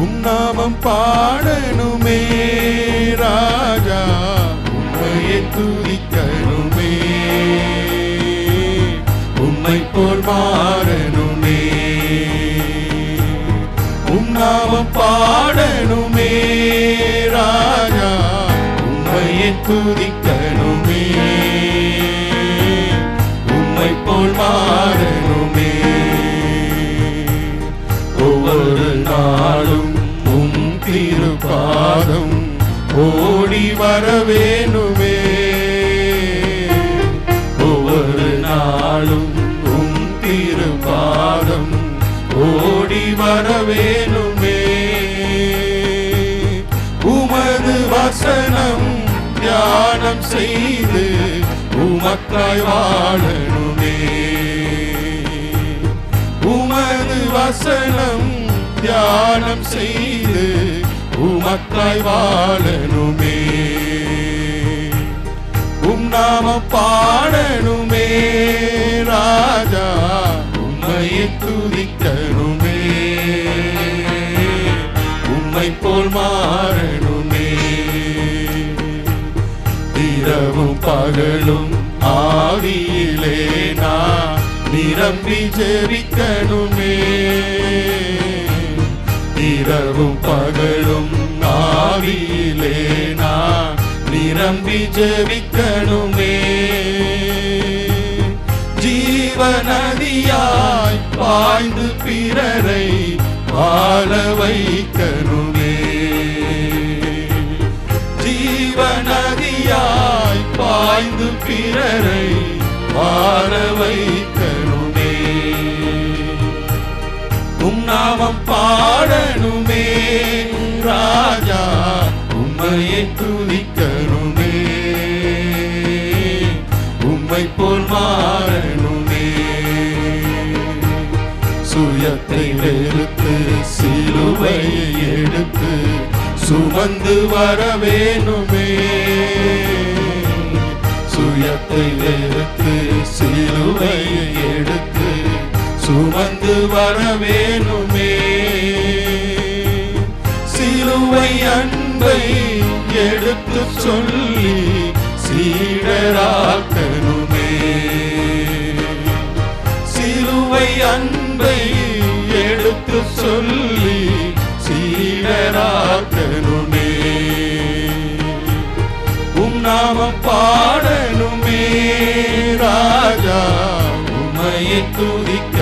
உன்னாமம் பாடணுமே ராஜா. உண்மையை துதிக்கணுமே. உம்மை போல் மாறணுமே. உன்னாமம் நாமம் பாடணுமே ராஜா. உண்மையை துதிக்கணுமே. உம்மை போல் மாறணுமே. ஒவ்வொரு நாளும் ஓடி வரவேணுமே. ஒவ்வொரு நாளும் உம் திருப்பாதம் ஓடி வரவேணுமே. உமது வசனம் தியானம் செய்து உமக்காய் வாழணுமே. உமது வசனம் தியானம் செய்து உமக்காய் வாழனுமே உம் நாம பாடனுமே ராஜா உம்மையை துதிக்கணுமே. உம்மை போல் மாறணுமே. இரவும் பகலும் ஆவியிலே நான் நிரம்பி ஜெபிக்கணுமே. இரவும் பகலும் ஆவியிலே நான் நிரம்பி ஜெபிக்கணுமே. ஜீவநதியாய் பாய்ந்து பிறரை வாழ வைக்கணுமே. ஜீவநதியாய் பாய்ந்து பிறரை வாழ வைக்கணுமே உம் நாமம் பாடணுமே. ராஜா உம்மையை துதிக்கணுமே. உம்மை போல் மாறணுமே. சுயத்தை வெறுத்து சிலுவையை எடுத்து சுமந்து வர வேணுமே. சுயத்தை வெறுத்து சுமந்து வர வேணுமே சிலுவை அன்பை எடுத்து சொல்லி சீடராக்கணுமே. சிலுவை அன்பை எடுத்து சொல்லி சீடராக்கணுமே. உம் நாம பாடணுமே ராஜா உமையை துதிக்க